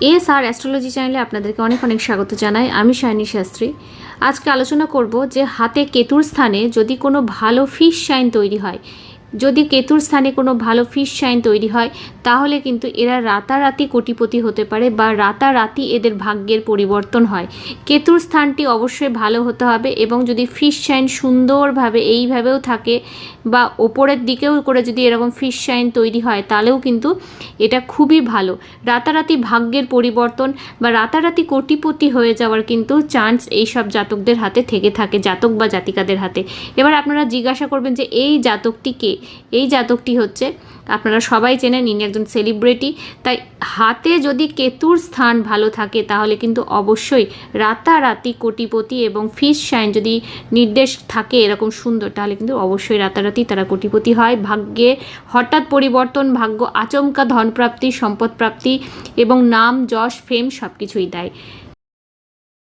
S আর astrology চ্যানেলে আপনাদেরকে অনেক অনেক স্বাগত জানাই। আমি শাইনী শাস্ত্রী। আজকে আলোচনা করব যে হাতে কেতুর স্থানে যদি কোনো ভালো ফিশ শাইন তৈরি হয় যদি কেতুর স্থানে কোনো ভালো ফিশ শাইন তৈরি হয়, তাহলে কিন্তু এরা রাতারাতি কোটিপতি হতে পারে বা রাতারাতি এদের ভাগ্যের পরিবর্তন হয়। কেতুর স্থানটি অবশ্যই ভালো হতে হবে এবং যদি ফিশ শাইন সুন্দরভাবে এইভাবেও থাকে বা ওপরের দিকেও করে যদি এরকম ফিশ শাইন তৈরি হয়, তাহলেও কিন্তু এটা খুবই ভালো। রাতারাতি ভাগ্যের পরিবর্তন বা রাতারাতি কোটিপতি হয়ে যাওয়ার কিন্তু চান্স এইসব জাতকদের হাতে থেকে থাকে, জাতক বা জাতিকাদের হাতে। এবার আপনারা জিজ্ঞাসা করবেন যে এই জাতকটি কে? এই জাতকটি হচ্ছে, আপনারা সবাই চেনেন, ইনি একজন সেলিব্রিটি তাই হাতে যদি কেতুর স্থান ভালো থাকে, তাহলে কিন্তু অবশ্যই রাতারাতি কোটিপতি এবং ফিস সাইন যদি নির্দেশ থাকে এরকম সুন্দর, তাহলে কিন্তু অবশ্যই রাতারাতি তারা কোটিপতি হয়। ভাগ্যে হঠাৎ পরিবর্তন, ভাগ্য আচমকা ধনপ্রাপ্তি, সম্পদ প্রাপ্তি এবং নাম, যশ ফেম সব কিছুই দেয়।